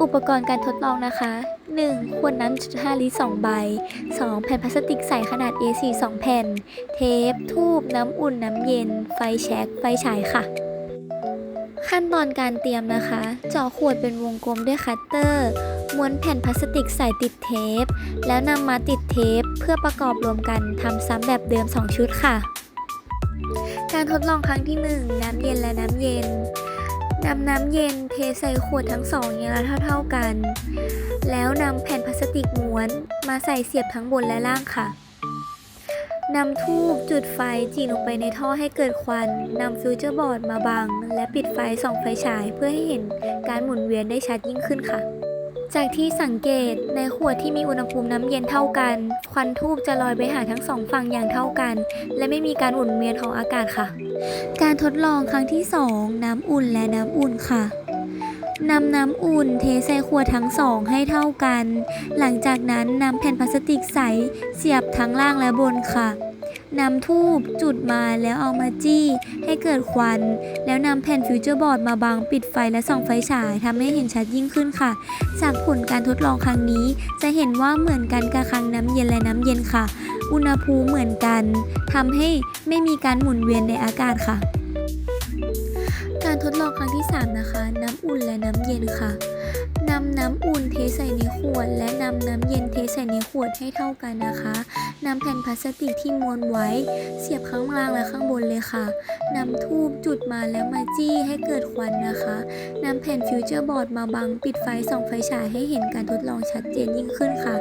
อุปกรณ์การทดลองนะคะ 1. ขวดน้ำ5ลิตร2ใบ 2. แผ่นพลาสติกใสขนาด A4 2 แผ่น เทป ทูบ น้ำอุ่น น้ำเย็น ไฟแช็กไฟฉายค่ะ ขั้นตอนการเตรียมนะคะ เจาะขวดเป็นวงกลมด้วยคัตเตอร์ ม้วนแผ่นพลาสติกใส่ติดเทป แล้วนำมาติดเทป เพื่อประกอบรวมกันทำซ้ำแบบเดิม 2 ชุดค่ะ การทดลองครั้งที่ 1 น้ำเย็นและน้ำเย็นนำน้ำเย็นเทใส่ขวดทั้งสองอย่างละเท่าๆกัน แล้วนำแผ่นพลาสติกม้วนมาใส่เสียบทั้งบนและล่างค่ะนำทูบจุดไฟจีลงไปในท่อให้เกิดควันนำฟิวเจอร์บอร์ดมาบัง และปิดไฟส่องไฟฉายเพื่อให้เห็นการหมุนเวียนได้ชัดยิ่งขึ้นค่ะ จากที่สังเกตในขวดที่มีอุณหภูมิน้ำเย็นเท่ากัน ควันทูบจะลอยไปหาทั้งสองฝั่งอย่างเท่ากัน และไม่มีการหมุนเวียนของอากาศค่ะ การทดลองครั้งที่ 2 น้ำอุ่นและน้ำอุ่นค่ะนำน้ำอุ่นเทใส่ขวดทั้งสองให้เท่ากัน หลังจากนั้นนำแผ่นพลาสติกใสเสียบทั้งล่างและบนค่ะ นำทูบจุดมาแล้วเอามาจี้ให้เกิดควัน แล้วนำแผ่นฟิวเจอร์บอร์ดมาบังปิดไฟและส่องไฟฉายทำให้เห็นชัดยิ่งขึ้นค่ะ จากผลการทดลองครั้งนี้ จะเห็นว่าเหมือนกันกับครั้งน้ำเย็นและน้ำเย็นค่ะ อุณหภูมิเหมือนกันทำให้ไม่มีการหมุนเวียนในอากาศค่ะ การทดลองครั้งที่ 3 นะคะ น้ำอุ่นและน้ำเย็นค่ะ นำน้ำอุ่นเทใส่ในขวด และนำน้ำเย็นเทใส่ในขวดให้เท่ากันนะคะนำแผ่นพลาสติกที่ม้วนไว้ เสียบข้างล่างและข้างบนเลยค่ะนำทูบจุดมาแล้วมาจี้ให้เกิดควันนะคะนำแผ่นฟิวเจอร์บอร์ดมาบังปิดไฟส่องไฟฉายให้เห็นการทดลองชัดเจนยิ่งขึ้นค่ะ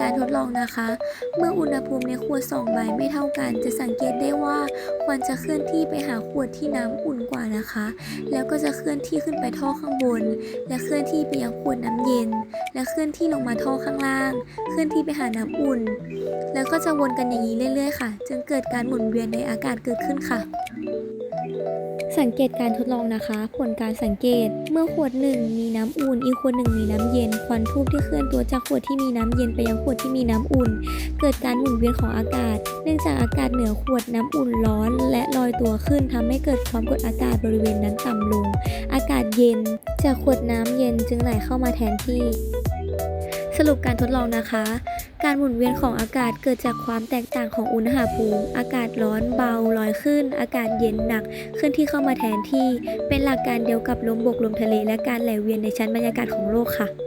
การทดลองนะคะ เมื่ออุณหภูมิในขวด2ใบไม่เท่ากัน จะสังเกตได้ว่าควันจะเคลื่อนที่ไปหาขวดที่น้ำอุ่นกว่านะคะ แล้วก็จะเคลื่อนที่ขึ้นไปท่อข้างบน และเคลื่อนที่ไปยังขวดน้ำเย็น และเคลื่อนที่ลงมาท่อข้างล่าง เคลื่อนที่ไปหาน้ำอุ่น แล้วก็จะวนกันอย่างนี้เรื่อย ๆ ค่ะจนเกิดการหมุนเวียนในอากาศเกิดขึ้นค่ะ สังเกตการทดลองนะคะ ผลการสังเกต เมื่อขวดหนึ่งมีน้ำอุ่น อีกขวดหนึ่งมีน้ำเย็น ควันทูบที่เคลื่อนตัวจากขวดที่มีน้ำเย็นไปยังขวดที่มีน้ำอุ่น เกิดการหมุนเวียนของอากาศ เนื่องจากอากาศเหนือขวดน้ำอุ่นร้อน และลอยตัวขึ้นทำให้เกิดความกดอากาศบริเวณนั้นต่ำลง อากาศเย็นจากขวดน้ำเย็นจึงไหลเข้ามาแทนที่ สรุปการทดลองนะคะ การหมุนเวียนของอากาศเกิดจากความแตกต่างของอุณหภูมิ อากาศร้อนเบาลอยขึ้น อากาศเย็นหนักขึ้นที่เข้ามาแทนที่ เป็นหลักการเดียวกับลมบกลมทะเลและการไหลเวียนในชั้นบรรยากาศของโลกค่ะ